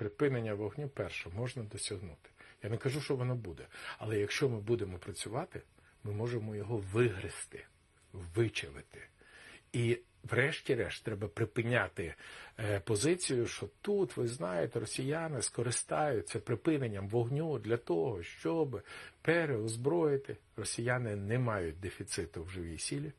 припинення вогню перше можна досягнути. Я не кажу, що воно буде. Але якщо ми будемо працювати, ми можемо його вигризти, вичавити. І врешті-решт треба припиняти е, позицію, що тут, ви знаєте, росіяни скористаються припиненням вогню для того, щоб переозброїти. Росіяни не мають дефіциту в живій сілі.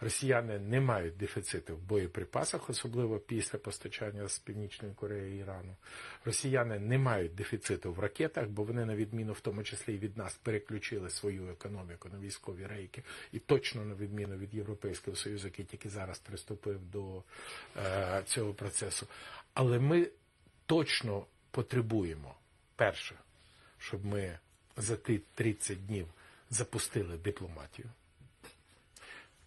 Росіяни не мають дефіциту в боєприпасах, особливо після постачання з Північної Кореї і Ірану. Росіяни не мають дефіциту в ракетах, бо вони, на відміну в тому числі і від нас, переключили свою економіку на військові рейки, і точно на відміну від Європейського Союзу, який тільки зараз приступив до е, цього процесу. Але ми точно потребуємо перше, щоб ми за ті 30 днів запустили дипломатію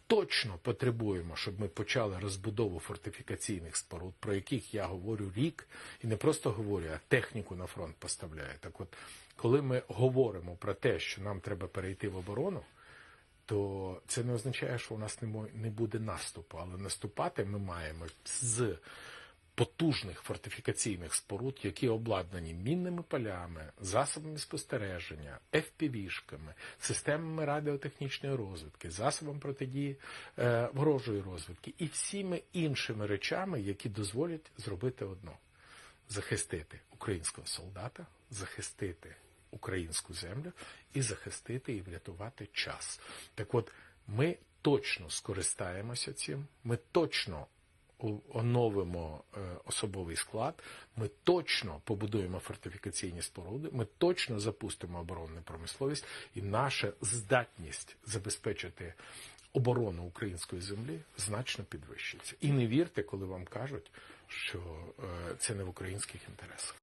точно потребуємо, щоб ми почали розбудову фортифікаційних споруд, про яких я говорю рік, і не просто говорю, а техніку на фронт поставляю. Так от, коли ми говоримо про те, що нам треба перейти в оборону, то це не означає, що у нас не буде наступу, але наступати ми маємо з потужних фортифікаційних споруд, які обладнані мінними полями, засобами спостереження, FPV-шками, системами радіотехнічної розвідки, засобами протидії е, ворожої розвідки і всіми іншими речами, які дозволять зробити одно: захистити українського солдата, захистити українську землю і захистити і врятувати час. Так от ми точно скористаємося цим, ми точно оновимо е, особовий склад, ми точно побудуємо фортифікаційні споруди, ми точно запустимо оборонну промисловість, і наша здатність забезпечити оборону української землі значно підвищиться. І не вірте, коли вам кажуть, що е, це не в українських інтересах.